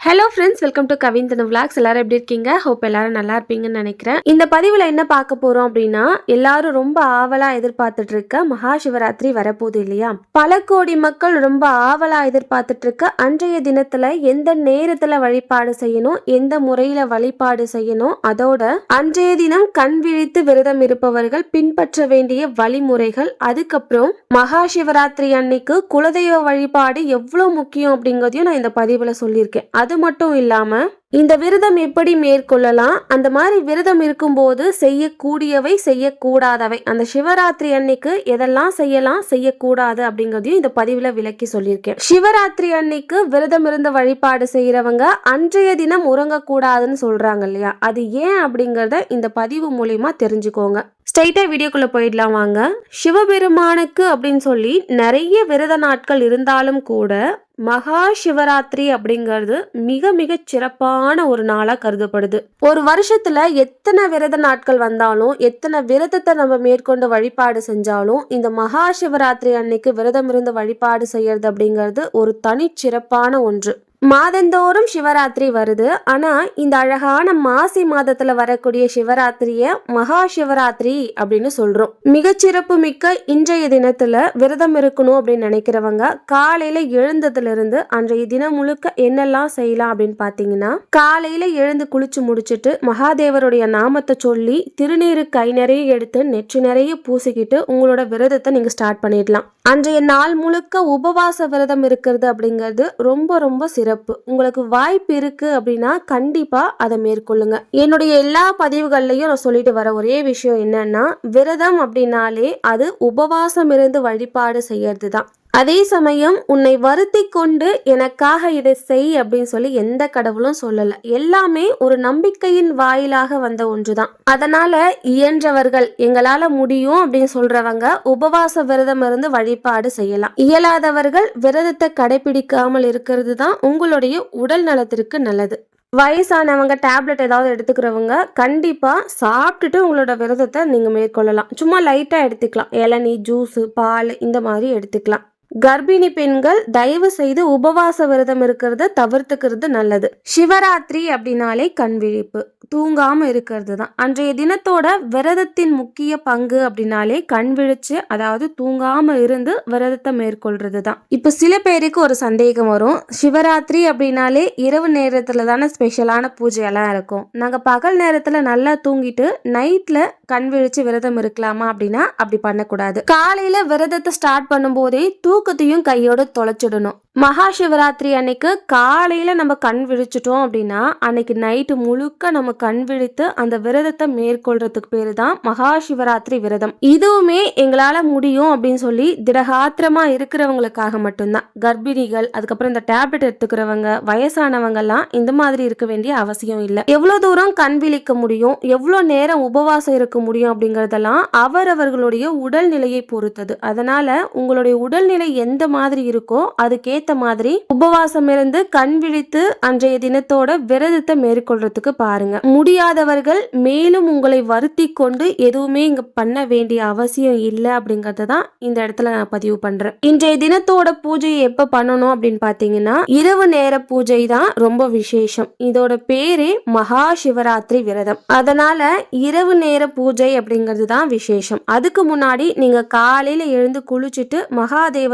Hello friends welcome to Kavinthana vlogs எல்லாரும் எப்படி இருக்கீங்க? ஹோப் எல்லாரும் நல்லா இருப்பீங்கன்னு நினைக்கிறேன். இந்த பதிவில் என்ன பார்க்க போறோம் அப்படின்னா எல்லாரும் ரொம்ப ஆவலா எதிர்பார்த்துட்டு இருக்க மகா சிவராத்திரி வரப்போகுது இல்லையா? பல கோடி மக்கள் ரொம்ப ஆவலா எதிர்பார்த்துட்டு இருக்க அன்றைய தினத்துல எந்த நேரத்துல வழிபாடு செய்யணும் எந்த முறையில வழிபாடு செய்யணும் அதோட அன்றைய தினம் கண் விழித்து விரதம் இருப்பவர்கள் பின்பற்ற வேண்டிய வழிமுறைகள் அதுக்கப்புறம் மகா சிவராத்திரி அன்னைக்கு குலதெய்வ வழிபாடு எவ்வளவு முக்கியம் அப்படிங்கிறதையும் நான் இந்த பதிவுல சொல்லியிருக்கேன். அது மட்டும் இல்லாம இந்த விரதம் எப்படி மேற்கொள்ளலாம்? அந்த மாதிரி விரதம் இருக்கும்போது செய்யக்கூடியவை செய்யக்கூடாதவை. அந்த சிவராத்திரி அன்னைக்கு எதெல்லாம் செய்யலாம் செய்யக்கூடாது அப்படிங்கிறதையும் இந்த பதிவில் விளக்கி சொல்லியிருக்கேன். சிவராத்திரி அன்னைக்கு விரதம் இருந்த வழிபாடு செய்கிறவங்க அன்றைய தினம் உறங்கக்கூடாதுன்னு சொல்கிறாங்க இல்லையா? அது ஏன் அப்படிங்கிறத இந்த பதிவு மூலிமா தெரிஞ்சுக்கோங்க. ஸ்ட்ரைட்டாக வீடியோக்குள்ளே போயிடலாம் வாங்க. சிவபெருமானுக்கு அப்படின்னு சொல்லி நிறைய விரத நாட்கள் இருந்தாலும் கூட மகா சிவராத்திரி அப்படிங்கிறது மிக மிக சிறப்பான ஒரு நாளாக கருதப்படுது. ஒரு வருஷத்துல எத்தனை விரத நாட்கள் வந்தாலும் எத்தனை விரதத்தை நம்ம மேற்கொண்டு வழிபாடு செஞ்சாலும் இந்த மகா சிவராத்திரி அன்னைக்கு விரதம் இருந்து வழிபாடு செய்யறது அப்படிங்கிறது ஒரு தனிச்சிறப்பான ஒன்று. மாதந்தோறும் சிவராத்திரி வருது. ஆனால் இந்த அழகான மாசி மாதத்தில் வரக்கூடிய சிவராத்திரியை மகா சிவராத்திரி அப்படின்னு சொல்கிறோம் மிகச்சிறப்பு மிக்க இன்றைய தினத்தில் விரதம் இருக்கணும் அப்படின்னு நினைக்கிறவங்க காலையில் எழுந்ததுலேருந்து அன்றைய தினம் முழுக்க என்னெல்லாம் செய்யலாம் அப்படின்னு பார்த்தீங்கன்னா காலையில் எழுந்து குளிச்சு முடிச்சுட்டு மகாதேவருடைய நாமத்தை சொல்லி திருநீரு கை நிறைய எடுத்து நெற்றி நிறைய பூசிக்கிட்டு உங்களோட விரதத்தை நீங்கள் ஸ்டார்ட் பண்ணிடலாம். அன்றைய நாள் முழுக்க உபவாச விரதம் இருக்கிறது அப்படிங்கிறது ரொம்ப ரொம்ப சிறப்பு. உங்களுக்கு வாய்ப்பு இருக்கு அப்படின்னா கண்டிப்பா அதை மேற்கொள்ளுங்க. என்னுடைய எல்லா பதிவுகள்லையும் நான் சொல்லிட்டு வர ஒரே விஷயம் என்னன்னா விரதம் அப்படின்னாலே அது உபவாசம் இருந்து வழிபாடு செய்யறது தான் அதே சமயம் உன்னை வருத்தி கொண்டு எனக்காக இதை செய் அப்படின்னு சொல்லி எந்த கடவுளும் சொல்லல. எல்லாமே ஒரு நம்பிக்கையின் வாயிலாக வந்த ஒன்றுதான். அதனால இயன்றவர்கள் எங்களால முடியும் அப்படின்னு சொல்றவங்க உபவாச விரதம் இருந்து வழிபாடு செய்யலாம். இயலாதவர்கள் விரதத்தை கடைபிடிக்காமல் இருக்கிறது தான் உங்களுடைய உடல் நலத்திற்கு நல்லது. வயசானவங்க டேப்லெட் ஏதாவது எடுத்துக்கிறவங்க கண்டிப்பாக சாப்பிட்டுட்டு உங்களோட விரதத்தை நீங்கள் மேற்கொள்ளலாம். சும்மா லைட்டாக எடுத்துக்கலாம். இளநீ ஜூஸு பால் இந்த மாதிரி எடுத்துக்கலாம். கர்ப்பிணி பெண்கள் தயவு செய்து உபவாச விரதம் இருக்கிறத தவிர்த்துக்கிறது நல்லது. சிவராத்திரி அப்படின்னாலே கண் விழிப்பு தூங்காம இருக்கிறது தான். அன்றைய தினத்தோட விரதத்தின் முக்கிய பங்கு அப்படின்னாலே கண் விழிச்சு அதாவது தூங்காம இருந்து விரதத்தை மேற்கொள்றது தான். இப்போ சில பேருக்கு ஒரு சந்தேகம் வரும். சிவராத்திரி அப்படின்னாலே இரவு நேரத்துல தானே ஸ்பெஷலான பூஜையெல்லாம் இருக்கும். நாங்க பகல் நேரத்துல நல்லா தூங்கிட்டு நைட்ல கண் விழிச்சு விரதம் இருக்கலாமா அப்படின்னா அப்படி பண்ணக்கூடாது. காலையில விரதத்தை ஸ்டார்ட் பண்ணும்போதே தூக்கத்தையும் கையோட தொலைச்சிடணும். மகா சிவராத்திரி அன்னைக்கு காலையில நம்ம கண் விழிச்சிட்டோம் அப்படின்னா அன்னைக்கு நைட்டு முழுக்க நம்ம கண் விழித்து அந்த விரதத்தை மேற்கொள்றதுக்கு பேரு தான் மகா சிவராத்திரி விரதம். இதுவுமே எங்களால முடியும் அப்படின்னு சொல்லி திடகாத்திரமா இருக்கிறவங்களுக்காக மட்டும்தான். கர்ப்பிணிகள் அதுக்கப்புறம் இந்த டேப்லெட் எடுத்துக்கிறவங்க வயசானவங்க எல்லாம் இந்த மாதிரி இருக்க வேண்டிய அவசியம் இல்லை. எவ்வளவு தூரம் கண் விழிக்க முடியும் எவ்வளவு நேரம் உபவாசம் இருக்க முடியும் அப்படிங்கறதெல்லாம் அவரவர்களுடைய உடல்நிலையை பொறுத்தது. அதனால உங்களுடைய உடல்நிலை எந்த மாதிரி இருக்கோ அதுக்கேத்த மாதிரி உபவாசம் இருந்து கண் விழித்து அன்றைய தினத்தோட விரதத்தை மேற்கொள்றதுக்கு பாருங்க. முடியாதவர்கள் மேலும் உங்களை வருத்தி கொண்டு எதுவுமே இங்க பண்ண வேண்டிய அவசியம் இல்லை அப்படிங்கறத தான் இந்த இடத்துல நான் பதிவு பண்றேன். இன்றைய தினத்தோட பூஜையை எப்ப பண்ணணும் அப்படின்னு பாத்தீங்கன்னா இரவு நேர பூஜை தான் ரொம்ப விசேஷம். இதோட பேரே மகா சிவராத்திரி விரதம். அதனால இரவு நேர பூஜை அப்படிங்கிறது தான் விசேஷம். அதுக்கு முன்னாடி நீங்க காலையில எழுந்து குளிச்சுட்டு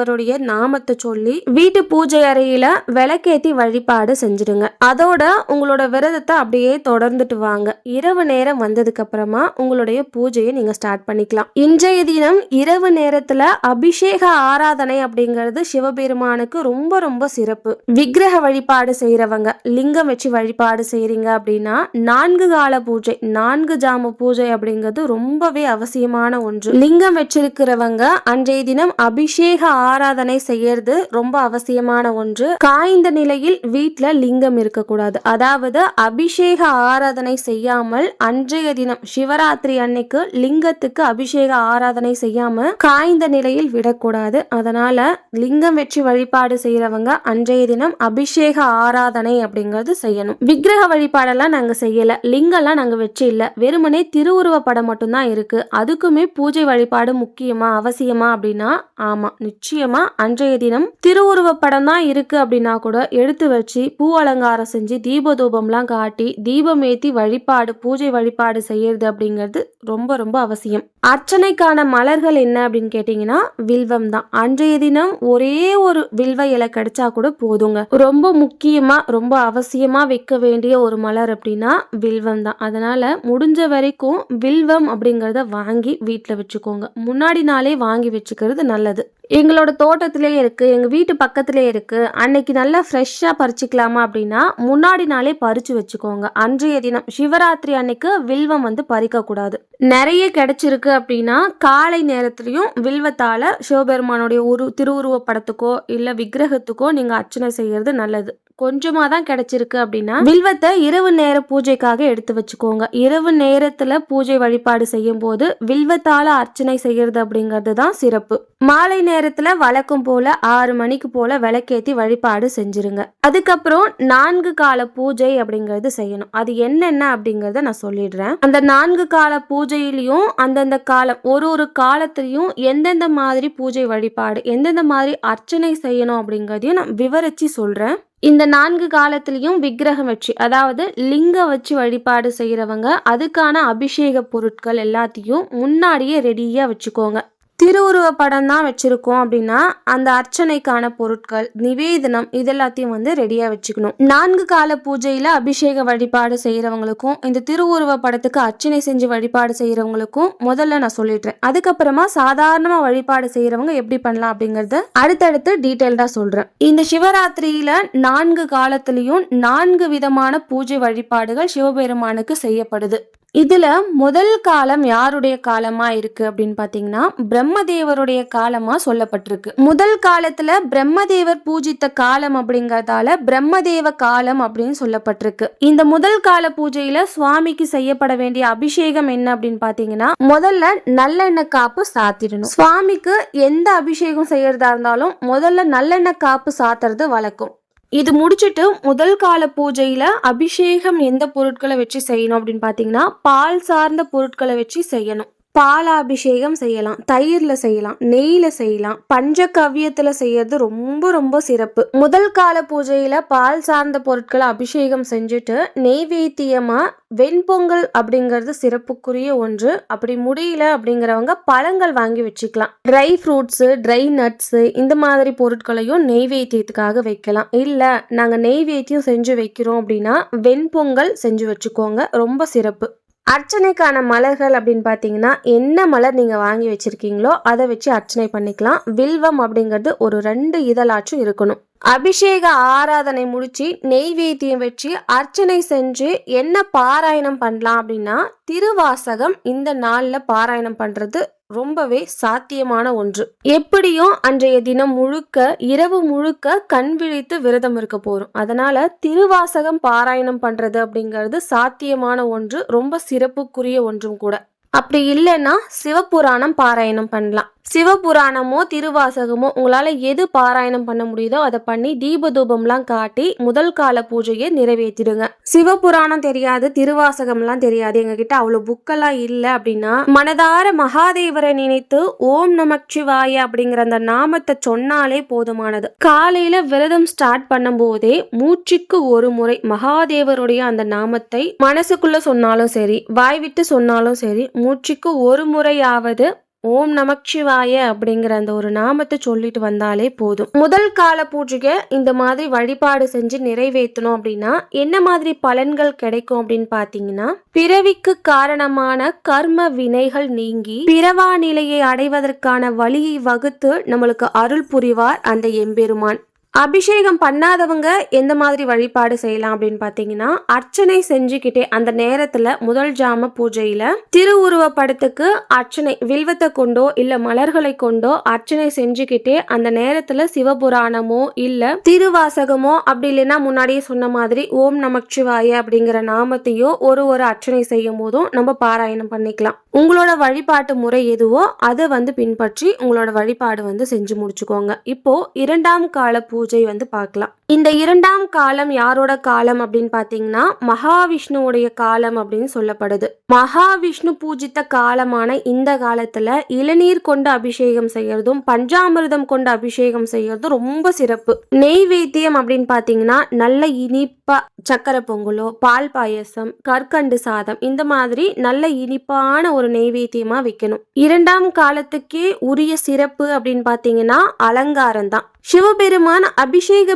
அவருடைய நாமத்தை சொல்லி வீட்டு பூஜை அறையில விளக்கேத்தி வழிபாடு செஞ்சிடுங்க. அதோட உங்களோட விரதத்தை அப்படியே தொடர்ந்துட்டு வாங்க. இரவு நேரம் வந்ததுக்கு அப்புறமா உங்களுடைய பூஜையை நீங்க ஸ்டார்ட் பண்ணிக்கலாம். இன்றைய தினம் இரவு நேரத்துல அபிஷேக ஆராதனை அப்படிங்கிறது சிவபெருமானுக்கு ரொம்ப ரொம்ப சிறப்பு. விக்கிரக வழிபாடு செய்யறவங்க லிங்கம் வச்சு வழிபாடு செய்யறீங்க அப்படின்னா நான்கு கால பூஜை நான்கு ஜாம பூஜை அப்படிங்கிறது ரொம்பவே அவசியமான ஒன்று. லிங்கம் வச்சிருக்கிறவங்க அன்றைய தினம் அபிஷேக ஆராதனை செய்யறது ரொம்ப அவசியமான ஒன்று. காய்ந்த நிலையில் வீட்ல லிங்கம் இருக்கக்கூடாது. அதாவது அபிஷேக ஆராதனை செய்யாமல் அன்றைய தினம் சிவராத்திரி அன்னைக்கு லிங்கத்துக்கு அபிஷேக ஆராதனை செய்யாம காய்ந்த நிலையில் விடக்கூடாது. அதனால லிங்கம் வெற்றி வழிபாடு செய்யறவங்க அன்றைய தினம் அபிஷேக ஆராதனை அப்படிங்கிறது செய்யணும். விக்கிரக வழிபாடெல்லாம் நாங்க செய்யல. லிங்கம்லாம் நாங்க வச்சு இல்ல. வெறுமனே திருவுருவ படம் மட்டும்தான் இருக்கு. அதுக்குமே பூஜை வழிபாடு முக்கியமா அவசியமா அப்படின்னா ஆமா நிச்சயம் முக்கியமாக அன்றைய தினம் திருவுருவப் படம் தான் இருக்குது அப்படின்னா கூட எடுத்து வச்சு பூ அலங்காரம் செஞ்சு தீப தூபம்லாம் காட்டி தீபம் ஏற்றி வழிபாடு பூஜை வழிபாடு செய்யறது அப்படிங்கிறது ரொம்ப ரொம்ப அவசியம். அர்ச்சனைக்கான மலர்கள் என்ன அப்படின்னு கேட்டிங்கன்னா வில்வம் தான். அன்றைய தினம் ஒரே ஒரு வில்வ இலை கிடைச்சா கூட போதுங்க. ரொம்ப முக்கியமாக ரொம்ப அவசியமாக வைக்க வேண்டிய ஒரு மலர் அப்படின்னா வில்வம் தான். அதனால் முடிஞ்ச வரைக்கும் வில்வம் அப்படிங்கிறத வாங்கி வீட்டில் வச்சுக்கோங்க. முன்னாடி நாளே வாங்கி வச்சுக்கிறது நல்லது. எங்களோட தோட்டத்திலே இருக்குது எங்கள் வீட்டு பக்கத்திலே இருக்குது அன்னைக்கு நல்லா ஃப்ரெஷ்ஷாக பறிச்சுக்கலாமா அப்படின்னா முன்னாடி நாளே பறித்து வச்சுக்கோங்க. அன்றைய தினம் சிவராத்திரி அன்னைக்கு வில்வம் வந்து பறிக்கக்கூடாது நிறைய கிடைச்சிருக்கு அப்படின்னா காலை நேரத்துலையும் வில்வத்தால் சிவபெருமானுடைய உரு திருவுருவ படத்துக்கோ இல்லை விக்கிரகத்துக்கோ நீங்கள் அர்ச்சனை செய்கிறது நல்லது. கொஞ்சமாக தான் கிடைச்சிருக்கு அப்படின்னா வில்வத்தை இரவு நேர பூஜைக்காக எடுத்து வச்சுக்கோங்க. இரவு நேரத்தில் பூஜை வழிபாடு செய்யும் போது வில்வத்தால் அர்ச்சனை செய்யறது அப்படிங்கிறது தான் சிறப்பு. மாலை நேரத்தில் வழக்கம் போல ஆறு மணிக்கு போல விளக்கேத்தி வழிபாடு செஞ்சிருங்க. அதுக்கப்புறம் நான்கு கால பூஜை அப்படிங்கிறது செய்யணும். அது என்னென்ன அப்படிங்கிறத நான் சொல்லிடுறேன். அந்த நான்கு கால பூஜையிலையும் அந்தந்த காலம் ஒரு ஒரு காலத்திலையும் எந்தெந்த மாதிரி பூஜை வழிபாடு எந்தெந்த மாதிரி அர்ச்சனை செய்யணும் அப்படிங்கிறதையும் நான் விவரிச்சு சொல்றேன். இந்த நான்கு காலத்திலையும் விக்கிரகம் வச்சு அதாவது லிங்க வச்சு வழிபாடு செய்கிறவங்க அதுக்கான அபிஷேக பொருட்கள் எல்லாத்தையும் முன்னாடியே ரெடியாக வச்சுக்கோங்க. திருவுருவ படம் தான் வச்சுருக்கோம் அப்படின்னா அந்த அர்ச்சனைக்கான பொருட்கள் நிவேதனம் இது எல்லாத்தையும் வந்து ரெடியாக வச்சுக்கணும். நான்கு கால பூஜையில் அபிஷேக வழிபாடு செய்கிறவங்களுக்கும் இந்த திருவுருவ படத்துக்கு அர்ச்சனை செஞ்சு வழிபாடு செய்கிறவங்களுக்கும் முதல்ல நான் சொல்லிடுறேன். அதுக்கப்புறமா சாதாரணமாக வழிபாடு செய்கிறவங்க எப்படி பண்ணலாம் அப்படிங்கிறத அடுத்தடுத்து டீட்டெயில்டாக சொல்கிறேன் இந்த சிவராத்திரியில் நான்கு காலத்திலையும் நான்கு விதமான பூஜை வழிபாடுகள் சிவபெருமானுக்கு செய்யப்படுது. இதில் முதல் காலம் யாருடைய காலமாக இருக்குது அப்படின்னு பார்த்தீங்கன்னா பிரம்மதேவருடைய காலமாக சொல்லப்பட்டிருக்கு. முதல் காலத்தில் பிரம்மதேவர் பூஜித்த காலம் அப்படிங்கிறதால பிரம்மதேவ காலம் அப்படின்னு சொல்லப்பட்டிருக்கு. இந்த முதல் கால பூஜையில் சுவாமிக்கு செய்யப்பட வேண்டிய அபிஷேகம் என்ன அப்படின்னு பார்த்தீங்கன்னா முதல்ல நல்லெண்ணெய் காப்பு சாத்திடணும். சுவாமிக்கு எந்த அபிஷேகம் செய்யறதா இருந்தாலும் முதல்ல நல்லெண்ணெய் காப்பு சாத்துறது வழக்கம். இது முடிச்சுட்டு முதல் கால பூஜையில அபிஷேகம் எந்த பொருட்களை வச்சு செய்யணும் அப்படின்னு பாத்தீங்கன்னா பால் சார்ந்த பொருட்களை வச்சு செய்யணும். பாலாபிஷேகம் செய்யலாம் தயிரில் செய்யலாம் நெய்யில் செய்யலாம். பஞ்சகவ்யத்தில் செய்யறது ரொம்ப ரொம்ப சிறப்பு. முதல் கால பூஜையில் பால் சார்ந்த பொருட்களை அபிஷேகம் செஞ்சுட்டு நெய்வேத்தியமாக வெண்பொங்கல் அப்படிங்கிறது சிறப்புக்குரிய ஒன்று. அப்படி முடியல அப்படிங்கிறவங்க பழங்கள் வாங்கி வச்சுக்கலாம். ட்ரை ஃப்ரூட்ஸு ட்ரை நட்ஸு இந்த மாதிரி பொருட்களையும் நெய்வேத்தியத்துக்காக வைக்கலாம். இல்லை நாங்கள் நெய்வேத்தியம் செஞ்சு வைக்கிறோம் அப்படின்னா வெண்பொங்கல் செஞ்சு வச்சுக்கோங்க. ரொம்ப சிறப்பு. அர்ச்சனைக்கான மலர்கள் அப்படின்னு பார்த்தீங்கன்னா என்ன மலர் நீங்கள் வாங்கி வச்சுருக்கீங்களோ அதை வச்சு அர்ச்சனை பண்ணிக்கலாம். வில்வம் அப்படிங்கிறது ஒரு ரெண்டு இதழாச்சும் இருக்கணும். அபிஷேக ஆராதனை முடிச்சு நெய்வேத்தியம் வச்சு அர்ச்சனை செஞ்சு என்ன பாராயணம் பண்ணலாம் அப்படின்னா திருவாசகம் இந்த நாளில் பாராயணம் பண்ணுறது ரொம்பவே சாத்தியமான ஒன்று. எப்படியும் அன்றைய தினம் முழுக்க இரவு முழுக்க கண் விழித்து விரதம் இருக்க போறோம். அதனால திருவாசகம் பாராயணம் பண்றது அப்படிங்கிறது சாத்தியமான ஒன்று ரொம்ப சிறப்புக்குரிய ஒன்றும் கூட. அப்படி இல்லைன்னா சிவபுராணம் பாராயணம் பண்ணலாம். சிவபுராணமோ திருவாசகமோ உங்களால் எது பாராயணம் பண்ண முடியுதோ அதை பண்ணி தீபதூபம்லாம் காட்டி முதல் கால பூஜையை நிறைவேற்றிடுங்க. சிவபுராணம் தெரியாது திருவாசகம்லாம் தெரியாது. எங்ககிட்ட அவ்வளோ புக்கெல்லாம் இல்லை அப்படின்னா மனதார மகாதேவரை நினைத்து ஓம் நமச்சிவாய அப்படிங்கிற அந்த நாமத்தை சொன்னாலே போதுமானது. காலையில விரதம் ஸ்டார்ட் பண்ணும் போதே மூச்சுக்கு ஒரு முறை மகாதேவருடைய அந்த நாமத்தை மனசுக்குள்ள சொன்னாலும் சரி வாய் விட்டு சொன்னாலும் சரி மூச்சுக்கு ஒரு முறையாவது ஓம் நமச்சிவாய அப்படிங்கிற அந்த ஒரு நாமத்தை சொல்லிட்டு வந்தாலே போதும். முதல் கால பூஜைக்கு இந்த மாதிரி வழிபாடு செஞ்சு நிறைவேற்றணும் அப்படின்னா என்ன மாதிரி பலன்கள் கிடைக்கும் அப்படின்னு பாத்தீங்கன்னா பிறவிக்கு காரணமான கர்ம வினைகள் நீங்கி பிறவா நிலையை அடைவதற்கான வழியை வகுத்து நம்மளுக்கு அருள் புரிவார் அந்த எம்பெருமான். அபிஷேகம் பண்ணாதவங்க எந்த மாதிரி வழிபாடு செய்யலாம் அப்படின்னு பார்த்தீங்கன்னா அர்ச்சனை செஞ்சுக்கிட்டே அந்த நேரத்தில் முதல் ஜாம பூஜையில் திருவுருவ படத்துக்கு அர்ச்சனை வில்வத்தை கொண்டோ இல்லை மலர்களை கொண்டோ அர்ச்சனை செஞ்சுக்கிட்டே அந்த நேரத்தில் சிவபுராணமோ இல்லை திருவாசகமோ அப்படி இல்லைன்னா முன்னாடியே சொன்ன மாதிரி ஓம் நமச்சிவாய அப்படிங்கிற நாமத்தையோ ஒரு ஒரு அர்ச்சனை செய்யும் போதும் நம்ம பாராயணம் பண்ணிக்கலாம். உங்களோட வழிபாட்டு முறை எதுவோ அதை வந்து பின்பற்றி உங்களோட வழிபாடு வந்து செஞ்சு முடிச்சுக்கோங்க. இப்போ இரண்டாம் கால பூஜை பூஜை வந்து பார்க்கலாம். இந்த இரண்டாம் காலம் யாரோட காலம் அப்படின்னு பார்த்தீங்கன்னா மகாவிஷ்ணுவுடைய காலம் அப்படின்னு சொல்லப்படுது. மகாவிஷ்ணு பூஜித்த காலமான இந்த காலத்துல இளநீர் கொண்டு அபிஷேகம் செய்யறதும் பஞ்சாமிர்தம் கொண்டு அபிஷேகம் செய்யறதும் ரொம்ப சிறப்பு. நெய்வேத்தியம் அப்படின்னு பார்த்தீங்கன்னா நல்ல இனிப்பா சக்கரை பொங்கலோ பால் பாயசம் கற்கண்டு சாதம் இந்த மாதிரி நல்ல இனிப்பான ஒரு நெய்வேத்தியமா வைக்கணும். இரண்டாம் காலத்துக்கே உரிய சிறப்பு அப்படின்னு பார்த்தீங்கன்னா அலங்காரம் தான் சிவபெருமான் அபிஷேக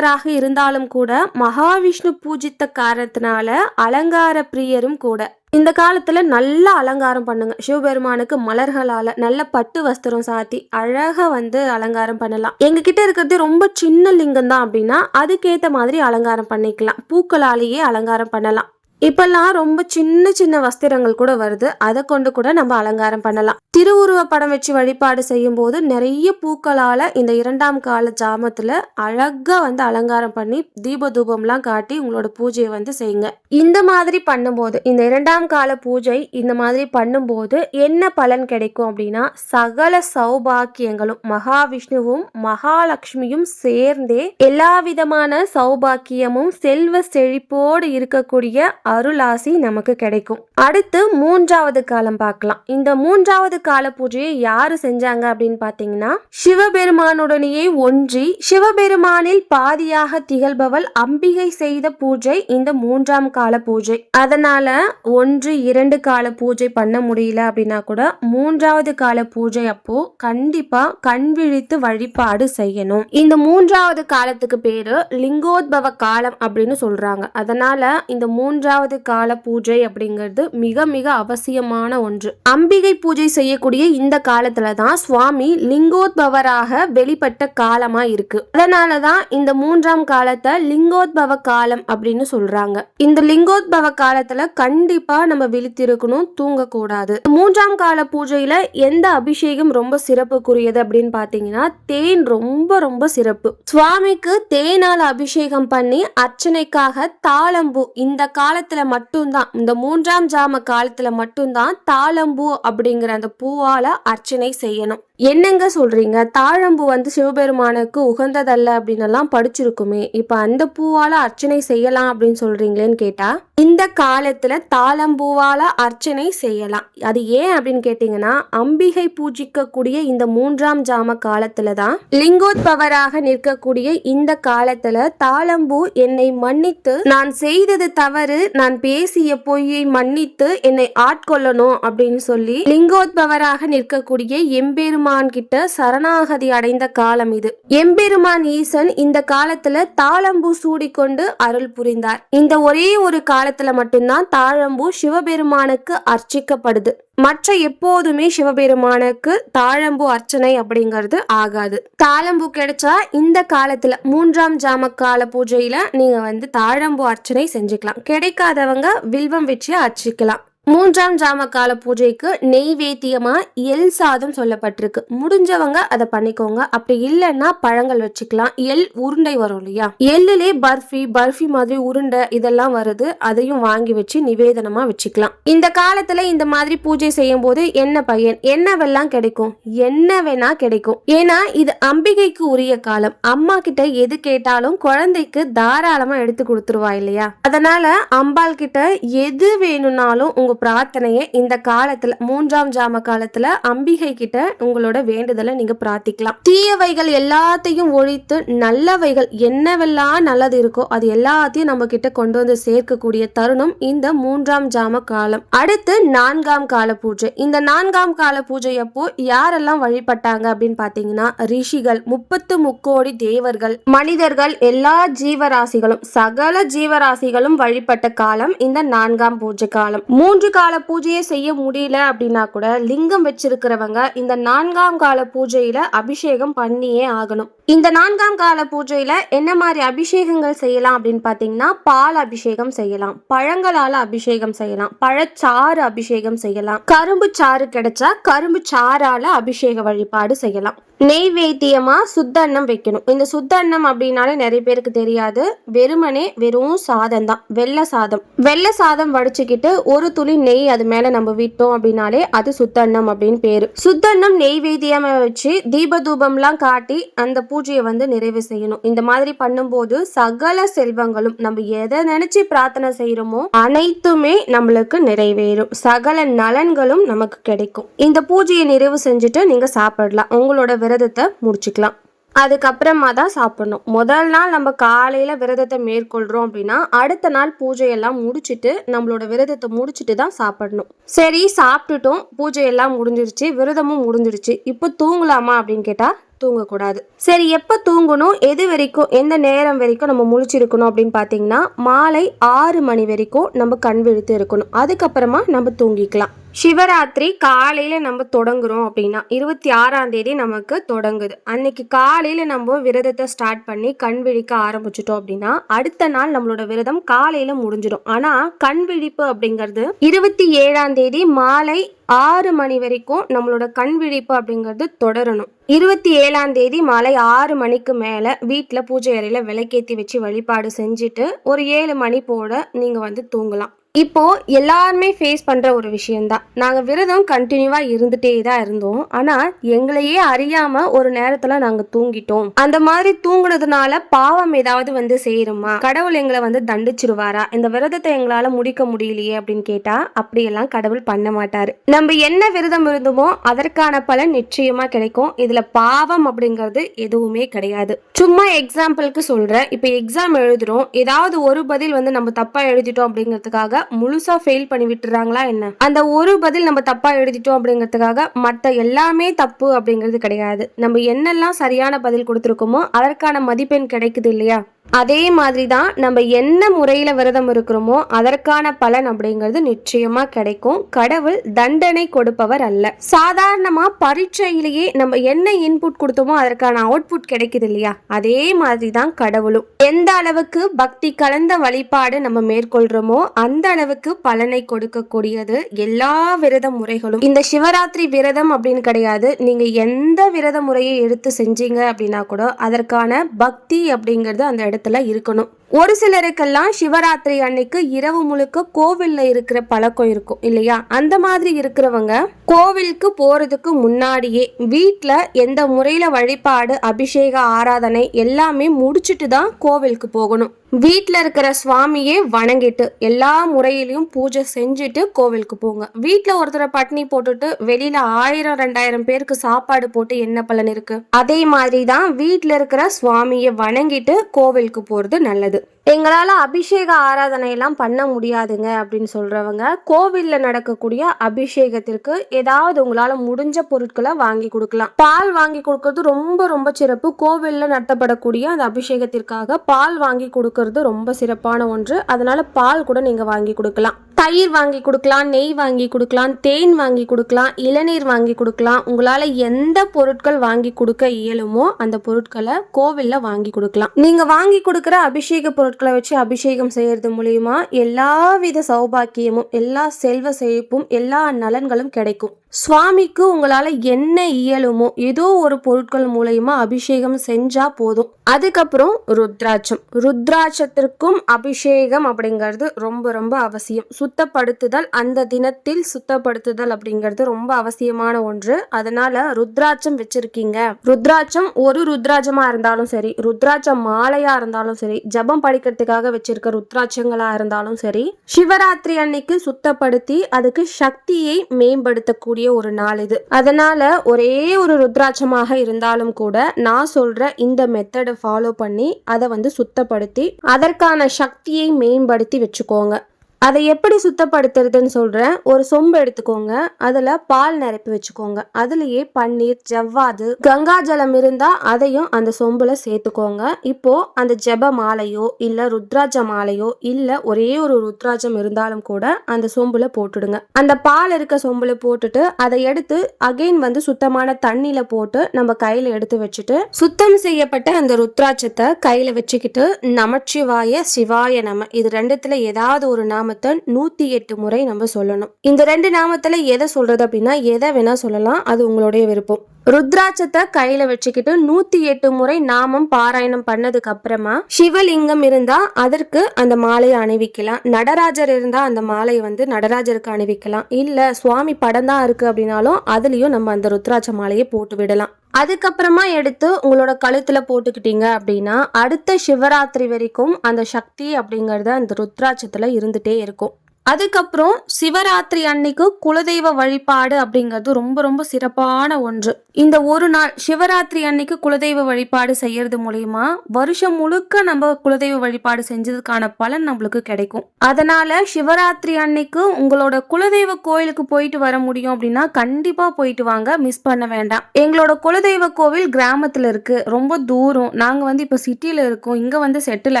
பிரியராக இருந்தாலும் கூட மகாவிஷ்ணு பூஜித்த காரணத்தினால அலங்கார பிரியரும் கூட. இந்த காலத்துல நல்ல அலங்காரம் பண்ணுங்க. சிவபெருமானுக்கு மலர்களால நல்ல பட்டு வஸ்திரம் சாத்தி அழகா வந்து அலங்காரம் பண்ணலாம். எங்க கிட்ட இருக்கிறது ரொம்ப சின்ன லிங்கம் தான் அப்படின்னா அதுக்கேத்த மாதிரி அலங்காரம் பண்ணிக்கலாம். பூக்களாலேயே அலங்காரம் பண்ணலாம். இப்பெல்லாம் ரொம்ப சின்ன சின்ன வஸ்திரங்கள் கூட வருது. அதை கொண்டு கூட நம்ம அலங்காரம் பண்ணலாம். திருவுருவ படம் வச்சு வழிபாடு செய்யும் போது நிறைய பூக்களால இந்த இரண்டாம் கால ஜாமத்துல அழகா வந்து அலங்காரம் பண்ணி தீப தூபம்லாம் காட்டி உங்களோட பூஜையை வந்து செய்யுங்க. இந்த மாதிரி பண்ணும்போது இந்த இரண்டாம் கால பூஜை இந்த மாதிரி பண்ணும்போது என்ன பலன் கிடைக்கும் அப்படின்னா சகல சௌபாக்கியங்களும் மகாவிஷ்ணுவும் மகாலட்சுமியும் சேர்ந்தே எல்லா விதமான சௌபாக்கியமும் செல்வ செழிப்போடு இருக்கக்கூடிய அருளாசி நமக்கு கிடைக்கும். அடுத்து மூன்றாவது காலம் பார்க்கலாம். இந்த மூன்றாவது கால பூஜையை யாரு செஞ்சாங்க அப்படின்னு பார்த்தீங்கன்னா சிவபெருமானுடனேயே ஒன்றி சிவபெருமானில் பாதியாக திகழ்பவள் அம்பிகை செய்த பூஜை இந்த மூன்றாம் கால பூஜை. அதனால ஒன்று இரண்டு கால பூஜை பண்ண முடியல அப்படின்னா கூட மூன்றாவது கால பூஜை அப்போ கண்டிப்பா கண் விழித்து வழிபாடு செய்யணும். இந்த மூன்றாவது காலத்துக்கு பேரு லிங்கோத்பவ காலம் அப்படின்னு சொல்றாங்க. அதனால இந்த மூன்றாவது கால பூஜை அப்படிங்கிறது மிக மிக அவசியமான ஒன்று. அம்பிகை பூஜை செய்யக்கூடிய இந்த காலத்துல தான் சுவாமி லிங்கோத்பவராக வெளிப்பட்ட காலமா இருக்கு. அதனாலதான் இந்த மூன்றாம் காலத்தை லிங்கோத்பவ காலம் அப்படின்னு சொல்றாங்க. இந்த லிங்கோத்பவ காலத்துல கண்டிப்பா நம்ம விழித்திருக்கணும் தூங்கக்கூடாது. மூன்றாம் கால பூஜையில எந்த அபிஷேகம் ரொம்ப சிறப்புக்குரியது அப்படின்னு பாத்தீங்கன்னா தேன் ரொம்ப ரொம்ப சிறப்பு. சுவாமிக்கு தேனால அபிஷேகம் பண்ணி அர்ச்சனைக்காக தாளம்பூ இந்த காலத்துல மட்டும்தான் இந்த மூன்றாம் ஜாம காலத்துல மட்டும்தான் தாளம்பூ அப்படிங்கிற அந்த பூவால அர்ச்சனை செய்யணும். என்னங்க சொல்றீங்க? தாழம்பூ வந்து சிவபெருமானுக்கு உகந்ததல்ல அப்படின்னு எல்லாம் படிச்சிருக்குமே. இப்ப அந்த பூவால அர்ச்சனை செய்யலாம் அப்படின்னு சொல்றீங்களேன்னு கேட்டா இந்த காலத்துல தாளம்பூவால அர்ச்சனை செய்யலாம். அது ஏன் அப்படின்னு கேட்டீங்கன்னா அம்பிகை பூஜிக்கக்கூடிய இந்த மூன்றாம் ஜாம காலத்துல தான் லிங்கோத்பவராக நிற்கக்கூடிய இந்த காலத்துல தாளம்பூ என்னை மன்னித்து நான் செய்தது தவறு நான் பேசிய பொய்யை மன்னித்து என்னை ஆட்கொள்ளணும் அப்படின்னு சொல்லி லிங்கோத்பவராக நிற்கக்கூடிய எம்பெருமான் கிட்ட சரணாகதி அடைந்த காலம் இது. எம்பெருமான் ஈசன் இந்த காலத்துல தாளம்பூ சூடிக்கொண்டு அருள் புரிந்தார். இந்த ஒரே ஒரு காலத்துல மட்டும்தான் தாழம்பூ சிவபெருமானுக்கு அர்ச்சிக்கப்படுது. மற்ற எப்போதுமே சிவபெருமானுக்கு தாழம்பூ அர்ச்சனை அப்படிங்கிறது ஆகாது. தாழம்பூ கிடைச்சா இந்த காலத்துல மூன்றாம் ஜாம கால பூஜையில நீங்க வந்து தாழம்பூ அர்ச்சனை செஞ்சுக்கலாம். கிடைக்காதவங்க வில்வம் வச்சு அர்ச்சிக்கலாம். மூன்றாம் ஜாம கால பூஜைக்கு நெய்வேத்தியமா எல் சாதம் சொல்லப்பட்டிருக்கு. முடிஞ்சவங்க அதை பண்ணிக்கோங்க. அப்படி இல்லைன்னா பழங்கள் வச்சுக்கலாம். எல் உருண்டை வரும் இல்லையா? எள்ளுலே பர்ஃபி பர்ஃபி மாதிரி உருண்டை இதெல்லாம் வருது. அதையும் வாங்கி வச்சு நிவேதனமா வச்சுக்கலாம். இந்த காலத்துல இந்த மாதிரி பூஜை செய்யும் போது என்ன பையன்? என்னவெல்லாம் கிடைக்கும்? என்ன வேணா கிடைக்கும். ஏன்னா இது அம்பிகைக்கு உரிய காலம். அம்மா கிட்ட எது கேட்டாலும் குழந்தைக்கு தாராளமா எடுத்து கொடுத்துருவா இல்லையா? அதனால அம்பாள் கிட்ட எது வேணும்னாலும் உங்க பிரார்த்தனையை இந்த காலத்துல மூன்றாம் ஜாம காலத்துல அம்பிகை கிட்ட உங்களோட வேண்டுதலை நீங்க பிரார்த்திக்கலாம். தீயவைகள் எல்லாத்தையும் ஒழித்து நல்லவைகள் என்னவெல்லாம் நல்லது இருக்கோ அது எல்லாத்தையும் நம்ம கிட்ட கொண்டு வந்து சேர்க்கக்கூடிய தருணம் இந்த மூன்றாம் ஜாம காலம். அடுத்து நான்காம் கால பூஜை. இந்த நான்காம் கால பூஜை அப்போ யாரெல்லாம் வழிபட்டாங்க அப்படின்னு பாத்தீங்கன்னா ரிஷிகள் முப்பத்து முக்கோடி தேவர்கள். மனிதர்கள் எல்லா ஜீவராசிகளும் சகல ஜீவராசிகளும் வழிபட்ட காலம் இந்த நான்காம் பூஜை காலம். மூன்று கால பூஜையை செய்ய முடியல அப்படின்னா கூட லிங்கம் வச்சிருக்கிறவங்க இந்த நான்காம் கால பூஜையில அபிஷேகம் பண்ணியே ஆகணும். இந்த நான்காம் கால பூஜையில் என்ன மாதிரி அபிஷேகங்கள் செய்யலாம் அப்படின்னு பார்த்தீங்கன்னா பால் அபிஷேகம் செய்யலாம் பழங்களால் அபிஷேகம் செய்யலாம் பழச்சாறு அபிஷேகம் செய்யலாம் கரும்பு சாறு கிடைச்சா கரும்பு சாறால் அபிஷேக வழிபாடு செய்யலாம். நெய்வேத்தியமாக சுத்தன்னம் வைக்கணும். இந்த சுத்தன்னம் அப்படின்னாலே நிறைய பேருக்கு தெரியாது. வெறுமனே வெறும் சாதம் தான். வெள்ளை சாதம். வெள்ளை சாதம் வடிச்சுக்கிட்டு ஒரு துளி நெய் அது மேலே நம்ம விட்டோம் அப்படின்னாலே அது சுத்தன்னம் அப்படின்னு பேர். சுத்தன்னம் நெய்வேத்தியமாக வச்சு தீப தூபம்லாம் காட்டி அந்த பூ பூஜையை வந்து நிறைவு செய்யணும். இந்த மாதிரி பண்ணும்போது சகல செல்வங்களும் நம்ம எதை நினைச்சு பிரார்த்தனை செய்யறோமோ அனைத்துமே நம்மளுக்கு நிறைவேறும். சகல நலன்களும் நமக்கு கிடைக்கும். இந்த பூஜையை நிறைவு செஞ்சுட்டு நீங்க சாப்பிடலாம். உங்களோட விரதத்தை முடிச்சுக்கலாம். அதுக்கப்புறமா தான் சாப்பிடணும். முதல் நாள் நம்ம காலையில் விரதத்தை மேற்கொள்கிறோம் அப்படின்னா அடுத்த நாள் பூஜையெல்லாம் முடிச்சுட்டு நம்மளோட விரதத்தை முடிச்சுட்டு தான் சாப்பிடணும். சரி சாப்பிட்டுட்டோம். பூஜையெல்லாம் முடிஞ்சிருச்சு. விரதமும் முடிஞ்சிருச்சு. இப்போ தூங்கலாமா அப்படின்னு கேட்டால் தூங்கக்கூடாது. சரி எப்போ தூங்கணும்? எது வரைக்கும்? எந்த நேரம் வரைக்கும் நம்ம முழிச்சிருக்கணும் அப்படின்னு பார்த்தீங்கன்னா மாலை ஆறு மணி வரைக்கும் நம்ம கண் விழித்து இருக்கணும். அதுக்கப்புறமா நம்ம தூங்கிக்கலாம். சிவராத்திரி காலையில் நம்ம தொடங்குகிறோம் அப்படின்னா இருபத்தி ஆறாம் தேதி நமக்கு தொடங்குது. அன்னைக்கு காலையில் நம்ம விரதத்தை ஸ்டார்ட் பண்ணி கண் விழிக்க ஆரம்பிச்சிட்டோம் அப்படின்னா அடுத்த நாள் நம்மளோட விரதம் காலையில் முடிஞ்சிடும். ஆனால் கண் விழிப்பு அப்படிங்கிறது இருபத்தி ஏழாம் தேதி மாலை ஆறு மணி வரைக்கும் நம்மளோட கண் விழிப்பு அப்படிங்கிறது தொடரணும். இருபத்தி ஏழாம் தேதி மாலை ஆறு மணிக்கு மேலே வீட்டில் பூஜை அறையில் விளக்கேற்றி வச்சு வழிபாடு செஞ்சுட்டு ஒரு ஏழு மணி போல நீங்கள் வந்து தூங்கலாம். இப்போ எல்லாருமே ஃபேஸ் பண்ற ஒரு விஷயம்தான். நாங்க விரதம் கண்டினியூவா இருந்துட்டே தான் இருந்தோம். ஆனா எங்களையே அறியாம ஒரு நேரத்துல நாங்க தூங்கிட்டோம். அந்த மாதிரி தூங்குனதுனால பாவம் ஏதாவது வந்து சேருமா? கடவுள் எங்களை வந்து தண்டிச்சிருவாரா? இந்த விரதத்தை எங்களால முடிக்க முடியலையே அப்படின்னு கேட்டா அப்படியெல்லாம் கடவுள் பண்ண மாட்டாரு. நம்ம என்ன விரதம் இருந்தோமோ அதற்கான பலன் நிச்சயமா கிடைக்கும். இதுல பாவம் அப்படிங்கிறது எதுவுமே கிடையாது. சும்மா எக்ஸாம்பிளுக்கு சொல்றேன். இப்போ எக்ஸாம் எழுதுறோம். ஏதாவது ஒரு பதில் வந்து நம்ம தப்பா எழுதிட்டோம் அப்படிங்கிறதுக்காக முழுசா ஃபெயில் பண்ணி விட்டுறாங்களா என்ன? அந்த ஒரு பதில் நம்ம தப்பா எழுதிட்டோம் அப்படிங்கிறதுக்காக மற்ற எல்லாமே தப்பு அப்படிங்கிறது கிடையாது. நம்ம என்னெல்லாம் சரியான பதில் கொடுத்துருக்கோமோ அதற்கான மதிப்பெண் கிடைக்குது இல்லையா? அதே மாதிரி தான் நம்ம என்ன முறையில் விரதம் இருக்கிறோமோ அதற்கான பலன் அப்படிங்கிறது நிச்சயமாக கிடைக்கும். கடவுள் தண்டனை கொடுப்பவர் அல்ல. சாதாரணமாக பரீட்சையிலேயே நம்ம என்ன இன்புட் கொடுத்தோமோ அதற்கான அவுட்புட் கிடைக்குது இல்லையா? அதே மாதிரி தான் கடவுளும். எந்த அளவுக்கு பக்தி கலந்த வழிபாடு நம்ம மேற்கொள்கிறோமோ அந்த அளவுக்கு பலனை கொடுக்கக்கூடியது எல்லா விரத முறைகளும். இந்த சிவராத்திரி விரதம் அப்படின்னு கிடையாது. நீங்கள் எந்த விரத முறையை எடுத்து செஞ்சீங்க அப்படின்னா கூட அதற்கான பக்தி அப்படிங்கிறது அந்த இடத்துல இருக்கணும். ஒரு சிலருக்கெல்லாம் சிவராத்திரி அன்னைக்கு இரவு முழுக்க கோவில்ல இருக்கிற பழக்கம் இருக்கும் இல்லையா? அந்த மாதிரி இருக்கிறவங்க கோவிலுக்கு போறதுக்கு முன்னாடியே வீட்டில் எந்த முறையில வழிபாடு அபிஷேக ஆராதனை எல்லாமே முடிச்சுட்டு தான் கோவிலுக்கு போகணும். வீட்டில் இருக்கிற சுவாமியே வணங்கிட்டு எல்லா முறையிலையும் பூஜை செஞ்சுட்டு கோவிலுக்கு போங்க. வீட்டில் ஒருத்தரை பட்னி போட்டுட்டு வெளியில ஆயிரம் ரெண்டாயிரம் பேருக்கு சாப்பாடு போட்டு என்ன பலன் இருக்கு? அதே மாதிரி தான் வீட்டில் இருக்கிற சுவாமியை வணங்கிட்டு கோவிலுக்கு போறது நல்லது. え? எங்களால் அபிஷேக ஆராதனையெல்லாம் பண்ண முடியாதுங்க அப்படின்னு சொல்கிறவங்க கோவிலில் நடக்கக்கூடிய அபிஷேகத்திற்கு ஏதாவது உங்களால் முடிஞ்ச பொருட்களை வாங்கி கொடுக்கலாம். பால் வாங்கி கொடுக்கறது ரொம்ப ரொம்ப சிறப்பு. கோவிலில் நடத்தப்படக்கூடிய அந்த அபிஷேகத்திற்காக பால் வாங்கி கொடுக்கறது ரொம்ப சிறப்பான ஒன்று. அதனால் பால் கூட நீங்கள் வாங்கி கொடுக்கலாம். தயிர் வாங்கி கொடுக்கலாம் நெய் வாங்கி கொடுக்கலாம் தேன் வாங்கி கொடுக்கலாம் இளநீர் வாங்கி கொடுக்கலாம். உங்களால் எந்த பொருட்கள் வாங்கி கொடுக்க இயலுமோ அந்த பொருட்களை கோவிலில் வாங்கி கொடுக்கலாம். நீங்கள் வாங்கி கொடுக்குற அபிஷேக பொருட்கள் வச்சு அபிஷேகம் செய்கிறது மூலியமா எல்லா வித சௌபாக்கியமும் எல்லா செல்வ செழிப்பும் எல்லா நலன்களும் கிடைக்கும். சுவாமிக்கு உங்களால் என்ன இயலுமோ ஏதோ ஒரு பொருட்கள் மூலயமா அபிஷேகம் செஞ்சா போதும். அதுக்கப்புறம் ருத்ராட்சம். ருத்ராட்சத்திற்கும் அபிஷேகம் அப்படிங்கிறது ரொம்ப ரொம்ப அவசியம். சுத்தப்படுத்துதல் அந்த தினத்தில் சுத்தப்படுத்துதல் அப்படிங்கிறது ரொம்ப அவசியமான ஒன்று. அதனால ருத்ராட்சம் வச்சிருக்கீங்க. ருத்ராட்சம் ஒரு ருத்ராட்சமா இருந்தாலும் சரி ருத்ராட்சம் மாலையா இருந்தாலும் சரி ஜபம் படிக்கிறதுக்காக வச்சிருக்க ருத்ராட்சங்களா இருந்தாலும் சரி சிவராத்திரி அன்னைக்கு சுத்தப்படுத்தி அதுக்கு சக்தியை மேம்படுத்தக்கூடிய ஒரு நாள் இது. அதனால ஒரே ஒரு ருத்ராட்சமாக இருந்தாலும் கூட நான் சொல்ற இந்த மெத்தடை ஃபாலோ பண்ணி அதை வந்து சுத்தப்படுத்தி அதற்கான சக்தியை மேம்படுத்தி வச்சுக்கோங்க. அதை எப்படி சுத்தப்படுத்துறதுன்னு சொல்கிறேன் ஒரு சொம்பு எடுத்துக்கோங்க. அதில் பால் நிரப்பி வச்சுக்கோங்க. அதுலேயே பன்னீர் ஜவ்வாது கங்கா ஜலம் இருந்தால் அதையும் அந்த சொம்பில் சேர்த்துக்கோங்க. இப்போது அந்த ஜெப மாலையோ இல்லை ருத்ராஜ மாலையோ இல்லை ஒரே ஒரு ருத்ராஜம் இருந்தாலும் கூட அந்த சொம்பில் போட்டுடுங்க. அந்த பால் இருக்க சொம்பில் போட்டுட்டு அதை எடுத்து அகைன் வந்து சுத்தமான தண்ணியில் போட்டு நம்ம கையில் எடுத்து வச்சுட்டு சுத்தம் செய்யப்பட்ட அந்த ருத்ராட்சத்தை கையில் வச்சுக்கிட்டு நமச்சிவாய சிவாய நம. இது ரெண்டுத்தில் ஏதாவது ஒரு நாம நாமத்தை நூத்தி எட்டு முறை நம்ம சொல்லணும். இந்த ரெண்டு நாமத்துல எதை சொல்றது அப்படின்னா எதை வேணா சொல்லலாம். அது உங்களுடைய விருப்பம். ருத்ராட்சத்தை கையில வச்சுக்கிட்டு நூத்தி எட்டு முறை நாமம் பாராயணம் பண்ணதுக்கு அப்புறமா சிவலிங்கம் இருந்தா அதற்கு அந்த மாலையை அணிவிக்கலாம். நடராஜர் இருந்தா அந்த மாலையை வந்து நடராஜருக்கு அணிவிக்கலாம். இல்ல சுவாமி படம் தான் இருக்கு அப்படின்னாலும் அதுலயும் நம்ம அந்த ருத்ராட்ச மாலையை போட்டு விடலாம். அதுக்கப்புறமா எடுத்து உங்களோட கழுத்துல போட்டுக்கிட்டீங்க அப்படின்னா அடுத்த சிவராத்திரி வரைக்கும் அந்த சக்தி அப்படிங்கறது அந்த ருத்ராட்சத்துல இருந்துட்டே இருக்கும். அதுக்கப்புறம் சிவராத்திரி அன்னைக்கு குலதெய்வ வழிபாடு அப்படிங்கிறது ரொம்ப ரொம்ப சிறப்பான ஒன்று. இந்த ஒரு நாள் சிவராத்திரி அன்னைக்கு குலதெய்வ வழிபாடு செய்யறது மூலயமா வருஷம் முழுக்க நம்ம குலதெய்வ வழிபாடு செஞ்சதுக்கான பலன் நம்மளுக்கு கிடைக்கும். அதனால சிவராத்திரி அன்னைக்கு உங்களோட குலதெய்வ கோயிலுக்கு போயிட்டு வர முடியும் அப்படின்னா கண்டிப்பா போயிட்டு வாங்க. மிஸ் பண்ண வேண்டாம். எங்களோட குலதெய்வ கோவில் கிராமத்துல இருக்கு. ரொம்ப தூரம். நாங்க வந்து இப்ப சிட்டில இருக்கோம். இங்க வந்து செட்டில்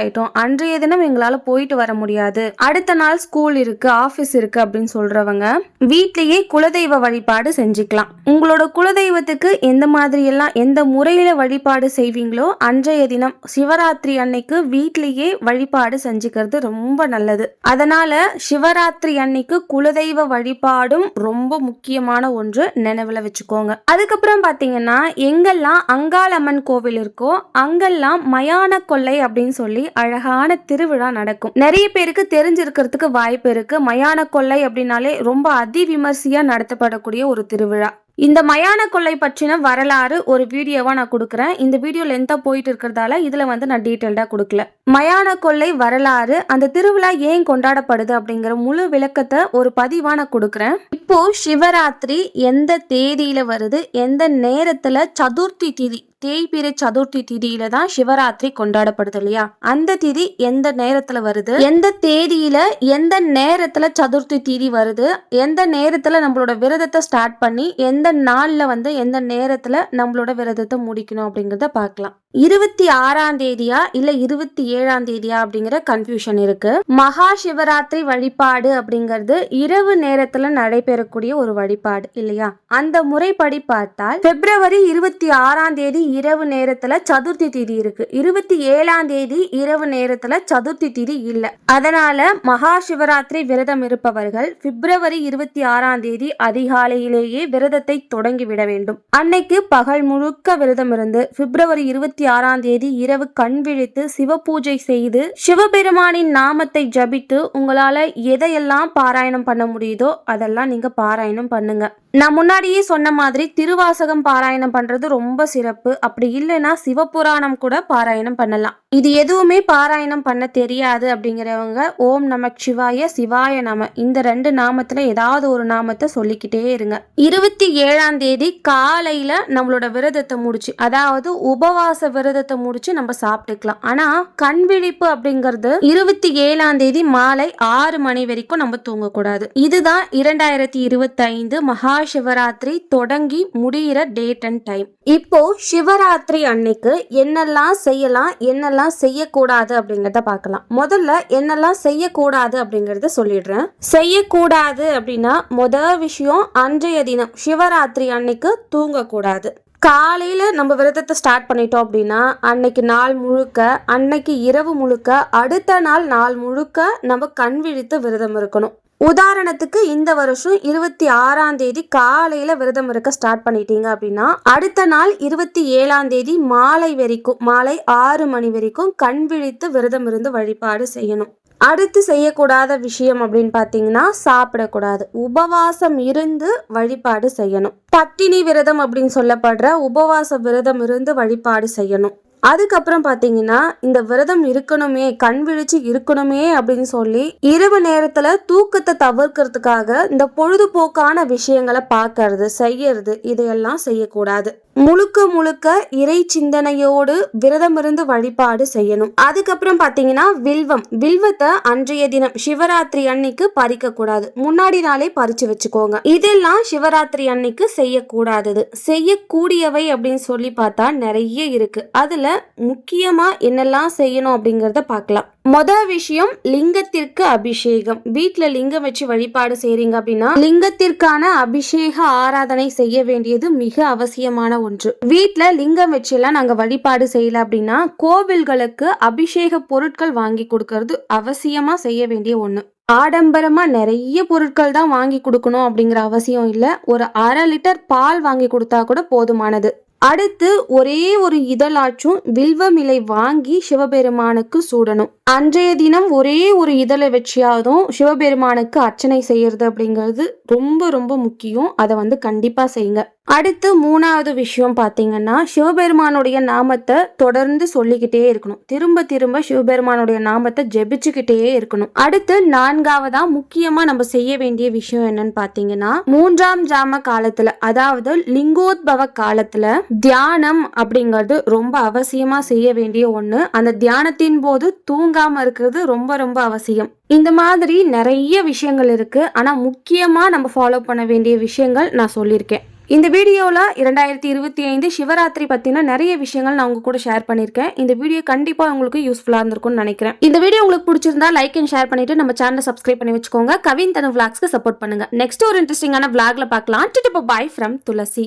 ஆயிட்டோம். அன்றைய தினம் எங்களால போயிட்டு வர முடியாது. அடுத்த நாள் ஸ்கூல் இருக்கு. ஆஃபீஸ் இருக்கு அப்படின்னு சொல்றவங்க வீட்லேயே குலதெய்வ வழிபாடு செஞ்சுக்கலாம். உங்களோட குலதெய்வத்துக்கு எந்த மாதிரியெல்லாம் எந்த முறையில் வழிபாடு செய்வீங்களோ அன்றைய தினம் சிவராத்திரி அன்னைக்கு வீட்லேயே வழிபாடு செஞ்சுக்கிறது ரொம்ப நல்லது. அதனால சிவராத்திரி அன்னைக்கு குலதெய்வ வழிபாடும் ரொம்ப முக்கியமான ஒன்று நினைவில் வச்சுக்கோங்க. அதுக்கப்புறம் பார்த்தீங்கன்னா எங்கெல்லாம் அங்காளம்மன் கோவில் இருக்கோ அங்கெல்லாம் மயான கொள்ளை அப்படின்னு சொல்லி அழகான திருவிழா நடக்கும். நிறைய பேருக்கு தெரிஞ்சிருக்கிறதுக்கு வாய்ப்பு இருக்கு. மயான கொள்ளை அப்படின்னாலே ரொம்ப அதிவிமர்சையா நடத்தப்படக்கூடிய ஒரு திருவிழா. இந்த மயான கொள்ளை பற்றின வரலாறு ஒரு வீடியோவா நான் கொடுக்குறேன். இந்த வீடியோ லென்த்தா போயிட்டு இருக்கிறதால இதுல வந்து நான் டீட்டெயில்டா கொடுக்கல. மயான கொள்ளை வரலாறு அந்த திருவிழா ஏன் கொண்டாடப்படுது அப்படிங்கிற முழு விளக்கத்தை ஒரு பதிவா நான் கொடுக்குறேன். இப்போ சிவராத்திரி எந்த தேதியில வருது? எந்த நேரத்துல? சதுர்த்தி திதி. தேய்பிரை சதுர்த்தி திதியில தான் சிவராத்திரி கொண்டாடப்படுது இல்லையா? அந்த திதி எந்த நேரத்துல வருது? எந்த தேதியில எந்த நேரத்துல சதுர்த்தி திதி வருது? எந்த நேரத்துல நம்மளோட விரதத்தை ஸ்டார்ட் பண்ணி எந்த நாள்ல வந்து எந்த நேரத்துல நம்மளோட விரதத்தை முடிக்கணும் அப்படிங்கறத பார்க்கலாம். இருபத்தி ஆறாம் தேதியா இல்ல இருபத்தி ஏழாம் தேதியா அப்படிங்கிற கன்ஃபியூஷன் இருக்கு. மகா சிவராத்திரி வழிபாடு அப்படிங்கிறது இரவு நேரத்துல நடைபெறக்கூடிய ஒரு வழிபாடு இல்லையா? அந்த முறைப்படி பார்த்தால் பிப்ரவரி இருபத்தி ஆறாம் தேதி இரவு நேரத்துல சதுர்த்தி திதி இருக்கு. இருபத்தி ஏழாம் தேதி இரவு நேரத்துல சதுர்த்தி திதி இல்ல. அதனால மகா சிவராத்திரி விரதம் இருப்பவர்கள் பிப்ரவரி இருபத்தி ஆறாம் தேதி அதிகாலையிலேயே விரதத்தை தொடங்கி விட வேண்டும். அன்னைக்கு பகல் முழுக்க விரதம் இருந்து பிப்ரவரி இருபத்தி ஆறாம் தேதி இரவு கண் விழித்து சிவ பூஜை செய்து சிவபெருமானின் நாமத்தை ஜபித்து உங்களால எதையெல்லாம் பாராயணம் பண்ண முடியுதோ அதெல்லாம் நீங்க பாராயணம் பண்ணுங்க. நான் முன்னாடியே சொன்ன மாதிரி திருவாசகம் பாராயணம் பண்றது ரொம்ப சிறப்பு. அப்படி இல்லைன்னா சிவபுராணம் கூட பாராயணம் பண்ணலாம். இது எதுவுமே பாராயணம் பண்ண தெரியாது அப்படிங்கிறவங்க ஓம் நம சிவாய சிவாய நம இந்த ரெண்டு நாமத்துல ஏதாவது ஒரு நாமத்தை சொல்லிக்கிட்டே இருங்க. இருபத்தி ஏழாம் தேதி காலையில நம்மளோட விரதத்தை முடிச்சு அதாவது உபவாச விரதத்தை முடிச்சு நம்ம சாப்பிட்டுக்கலாம். ஆனா கண் விழிப்பு அப்படிங்கிறது இருபத்தி ஏழாம் தேதி மாலை ஆறு மணி வரைக்கும் நம்ம தூங்கக்கூடாது. இதுதான் இரண்டாயிரத்தி இருபத்தி ஐந்து மகா சிவராத்திரி தொடங்கி முடியிற டேட் அண்ட் டைம் இப்போ சிவராத்திரி அன்னைக்கு என்னெல்லாம் செய்யலாம் என்னெல்லாம் செய்யக்கூடாது அப்படிங்கறத பார்க்கலாம். முதல்ல என்னெல்லாம் செய்யக்கூடாது அப்படிங்கறத சொல்லிடுறேன். செய்யக்கூடாது அப்படின்னா முதல் விஷயம் அன்றைய தினம் சிவராத்திரி அன்னைக்கு தூங்கக்கூடாது. காலையில் நம்ம விரதத்தை ஸ்டார்ட் பண்ணிட்டோம் அப்படின்னா அன்னைக்கு நாள் முழுக்க அன்னைக்கு இரவு முழுக்க அடுத்த நாள் நாள் முழுக்க நம்ம கண் விழித்து விரதம் இருக்கணும். உதாரணத்துக்கு இந்த வருஷம் இருபத்தி ஆறாம் தேதி காலையில விரதம் இருக்க ஸ்டார்ட் பண்ணிட்டீங்க அப்படின்னா அடுத்த நாள் இருபத்தி ஏழாம் தேதி மாலை வரைக்கும் மாலை ஆறு மணி வரைக்கும் கண் விழித்து விரதம் இருந்து வழிபாடு செய்யணும். அடுத்து செய்யக்கூடாத விஷயம் அப்படின்னு பார்த்தீங்கன்னா சாப்பிடக்கூடாது. உபவாசம் இருந்து வழிபாடு செய்யணும். பட்டினி விரதம் அப்படின்னு சொல்லப்படுற உபவாச விரதம் இருந்து வழிபாடு செய்யணும். அதுக்கப்புறம் பார்த்தீங்கன்னா இந்த விரதம் இருக்கணுமே கண் விழிச்சு இருக்கணுமே அப்படின்னு சொல்லி இரவு நேரத்தில் தூக்கத்தை தவிர்க்கிறதுக்காக இந்த பொழுதுபோக்கான விஷயங்களை பார்க்கறது செய்யறது இதையெல்லாம் செய்யக்கூடாது. முழுக்க முழுக்க இறை சிந்தனையோடு விரதம் இருந்து வழிபாடு செய்யணும். அதுக்கப்புறம் பார்த்தீங்கன்னா வில்வம். வில்வத்தை அன்றைய தினம் சிவராத்திரி அன்னைக்கு பறிக்க கூடாது முன்னாடி நாளே பறிச்சு வச்சுக்கோங்க. இதெல்லாம் சிவராத்திரி அன்னைக்கு செய்யக்கூடாதது. செய்யக்கூடியவை அப்படின்னு சொல்லி பார்த்தா நிறைய இருக்கு. அதுல முக்கியமா என்னெல்லாம் செய்யணும் அப்படிங்கிறத பார்க்கலாம். மொதல் விஷயம் லிங்கத்திற்கு அபிஷேகம். வீட்டில் லிங்கம் வச்சு வழிபாடு செய்றீங்க அப்படின்னா லிங்கத்திற்கான அபிஷேக ஆராதனை செய்ய வேண்டியது மிக அவசியமான ஒன்று. வீட்டில் லிங்கம் வச்செல்லாம் நாங்கள் வழிபாடு செய்யல அப்படின்னா கோவில்களுக்கு அபிஷேக பொருட்கள் வாங்கி கொடுக்கறது அவசியமா செய்ய வேண்டிய ஒன்று ஆடம்பரமா நிறைய பொருட்கள் தான் வாங்கி கொடுக்கணும் அப்படிங்கிற அவசியம் இல்லை. ஒரு அரை லிட்டர் பால் வாங்கி கொடுத்தா கூட போதுமானது. அடுத்து ஒரே ஒரு இதழாச்சும் வில்வமிலை வாங்கி சிவபெருமானுக்கு சூடணும். அன்றைய தினம் ஒரே ஒரு இதழை வச்சியாவதும் சிவபெருமானுக்கு அர்ச்சனை செய்யறது அப்படிங்கிறது ரொம்ப ரொம்ப முக்கியம். அதை வந்து கண்டிப்பா செய்யுங்க. அடுத்து மூணாவது விஷயம் பார்த்தீங்கன்னா சிவபெருமானுடைய நாமத்தை தொடர்ந்து சொல்லிக்கிட்டே இருக்கணும். திரும்ப திரும்ப சிவபெருமானுடைய நாமத்தை ஜெபிச்சுக்கிட்டே இருக்கணும். அடுத்து நான்காவதா முக்கியமா நம்ம செய்ய வேண்டிய விஷயம் என்னன்னு பார்த்தீங்கன்னா மூன்றாம் ஜாம காலத்துல அதாவது லிங்கோத்பவ காலத்துல தியானம் அப்படிங்கிறது ரொம்ப அவசியமா செய்ய வேண்டிய ஒண்ணு. அந்த தியானத்தின் போது தூங்காம இருக்கிறது ரொம்ப ரொம்ப அவசியம். இந்த மாதிரி நிறைய விஷயங்கள் இருக்கு. ஆனா முக்கியமா நம்ம ஃபாலோ பண்ண வேண்டிய விஷயங்கள் நான் சொல்லியிருக்கேன். இந்த வீடியோவில் இரண்டாயிரத்தி இருபத்தி ஐந்து சிவராத்திரி பற்றின நிறைய விஷயங்கள் நான் உங்க கூட ஷேர் பண்ணியிருக்கேன் இந்த வீடியோ கண்டிப்பாக உங்களுக்கு யூஸ்ஃபுல்லாக இருந்திருக்கும்னு நினைக்கிறேன். இந்த வீடியோ உங்களுக்கு பிடிச்சிருந்தா லைக் அண்ட் ஷேர் பண்ணிட்டு நம்ம சேனலை சப்ஸ்கிரைப் பண்ணி வச்சுக்கோங்க. கவின் தனு விளாக்ஸ்க்கு சப்போர்ட் பண்ணுங்க. நெக்ஸ்ட் ஒரு இன்ட்ரெஸ்டிங்கான விளாக்ல பார்க்கலாம். Bye from Thulasi.